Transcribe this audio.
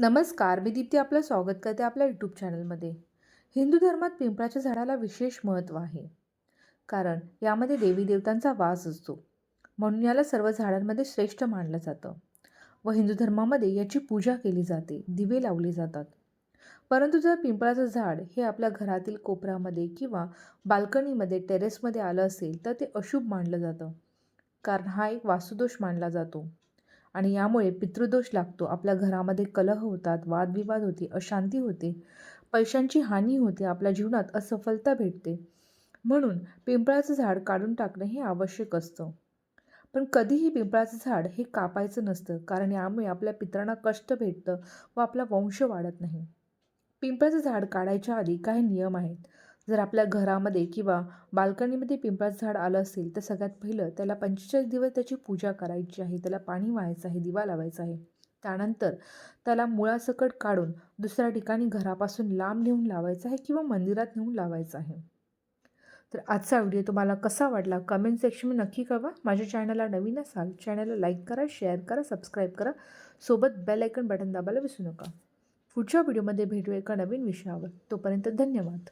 नमस्कार मी दीप्ती आपलं स्वागत करते आपल्या यूट्यूब चॅनलमध्ये हिंदू धर्मात पिंपळाच्या झाडाला विशेष महत्त्व आहे. कारण यामध्ये देवी देवतांचा वास असतो. म्हणून याला सर्व झाडांमध्ये श्रेष्ठ मानलं जातं व हिंदू धर्मामध्ये याची पूजा केली जाते दिवे लावले जातात. परंतु जर पिंपळाचं झाड हे आपल्या घरातील कोपऱ्यामध्ये किंवा बाल्कनीमध्ये टेरेसमध्ये आलं असेल तर ते अशुभ मानलं जातं. कारण हा एक वास्तुदोष मानला जातो. आणि यामुळे पितृदोष लागतो. आपल्या घरामध्ये कलह होतात वादविवाद होते अशांती होते. पैशांची हानी होते आपल्या जीवनात असफलता भेटते. म्हणून पिंपळाचं झाड काढून टाकणं हे आवश्यक असतं. पण कधीही पिंपळाचं झाड हे कापायचं नसतं कारण यामुळे आपल्या पितरांना कष्ट भेटतं व आपला वंश वाढत नाही. पिंपळाचं झाड काढायच्या आधी काही नियम आहेत. जर आपल्या घरामध्ये किंवा बाल्कनीमध्ये पिंपळाचं झाड आलं असेल तर सगळ्यात पहिलं त्याला पंचेचाळीस दिवस त्याची पूजा करायची आहे. त्याला पाणी व्हायचं आहे दिवा लावायचा आहे. त्यानंतर त्याला मुळासकट काढून दुसऱ्या ठिकाणी घरापासून लांब नेऊन लावायचं आहे किंवा मंदिरात नेऊन लावायचं आहे. तर आजचा व्हिडिओ तुम्हाला कसा वाटला कमेंट सेक्शनमध्ये नक्की कळवा. माझ्या चॅनलला नवीन असाल चॅनलला लाईक करा शेअर करा सबस्क्राईब करा. सोबत बेल आयकन बटन दाबायला विसरू नका. पुढच्या व्हिडिओमध्ये भेटू एका नवीन विषयावर. तोपर्यंत धन्यवाद.